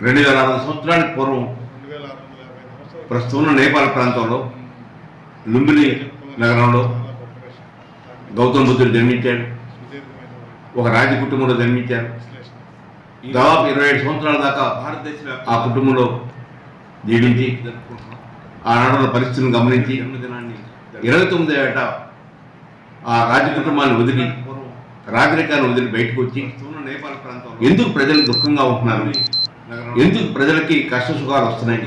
రెండు వేల అరవై సంవత్సరానికి పూర్వం ప్రస్తుతం ఉన్న నేపాల్ ప్రాంతంలో లుంబిని నగరంలో గౌతమ్ గౌతమ బుద్ధుడు జన్మించాడు. ఒక రాజ కుటుంబంలో జన్మించారు దాదాపు ఇరవై ఏడు సంవత్సరాల దాకా భారతదేశం ఆ కుటుంబంలో జీవించి ఆనాడున్న పరిస్థితిని గమనించి ఇరవై తొమ్మిది ఏట ఆ రాజ కుటుంబాన్ని వదిలి రాజరికాన్ని వదిలి బయటకు వచ్చి ఎందుకు ప్రజలు దుఃఖంగా ఉంటున్నారు? ఎందుకు ప్రజలకి కష్ట సుఖాలు వస్తున్నాయి?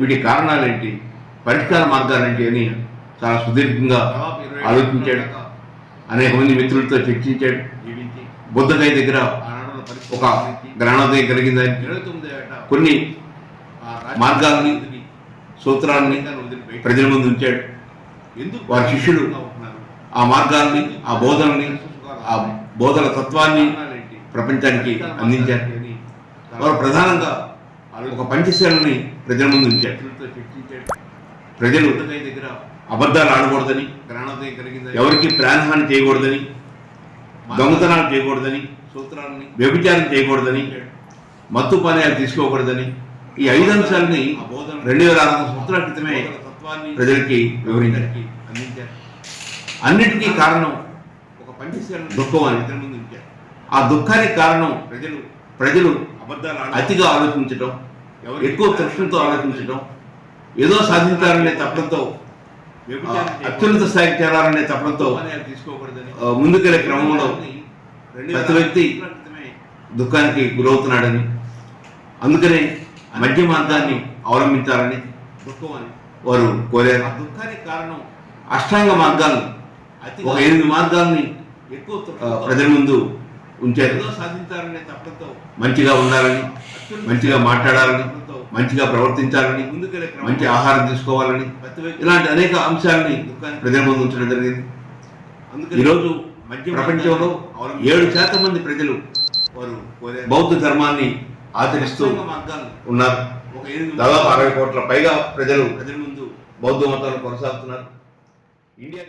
వీటి కారణాలేంటి? పరిష్కార మార్గాలేంటి అని చాలా సుదీర్ఘంగా ఆలోచించాడు. అనేక మంది మిత్రులతో చర్చించాడు. బుద్ధకాయ దగ్గర ఒక గ్రహణోదయం కలిగిందని కొన్ని మార్గాల్ని సూత్రాలని ప్రజల ముందు ఉంచాడు. వారి శిష్యులు ఆ మార్గాల్ని ఆ బోధనని ఆ బోధన తత్వాన్ని ప్రపంచానికి అందించారు. వారు ప్రధానంగా ఒక పంచశీలని ప్రజల ముందు ఉంచారు. ప్రజలు అబద్ధాలు ఆడకూడదని ఎవరికి ప్రాణహాని చేయకూడదని దొంగతనాలు చేయకూడదని సూత్రాలని వ్యభిచారం చేయకూడదని మత్తు పానీయాలు తీసుకోకూడదని ఈ ఐదు అంశాలని రెండు వేల ఆరు వందల సంవత్సరాల క్రితమే ప్రజలకి వివరించారు. అన్నిటికీ కారణం ఒక పంచశీలం దుఃఖం అని ఆ దుఃఖానికి కారణం ప్రజలు ప్రజలు అతిగా ఆలోచించడం ఎక్కువ తృష్ణతో ఆలోచించడం ఏదో సాధించాలనే ఆ, అత్యున్నత స్థాయికి చేరాలనే ఆ, ముందుకెళ్ళే క్రమంలో ప్రతి వ్యక్తి దుఃఖానికి గురవుతున్నాడని అందుకనే మధ్య మార్గాన్ని అవలంబించాలని వారు కోరారు. దుఃఖానికి కారణం అష్టాంగ మార్గాలు ఒక ఎనిమిది మార్గాల్ని ఆ, ప్రజల ముందు ఉంచారు సాధించాలనే తప్పతో మంచిగా ఉండాలని మంచిగా మాట్లాడాలని మంచిగా ప్రవర్తించాలని మంచి ఆహారం తీసుకోవాలని ఇలాంటి అనేక అంశాలని ప్రజల ముందు ఉంచడం జరిగింది. ఈరోజు ప్రపంచంలో ఏడు శాతం మంది ప్రజలు బౌద్ధ ధర్మాన్ని ఆచరిస్తూ ఉన్నారు. దాదాపు అరవై కోట్ల పైగా ప్రజలు బౌద్ధ మతాన్ని కొనసాగుతున్నారు. ఇండియా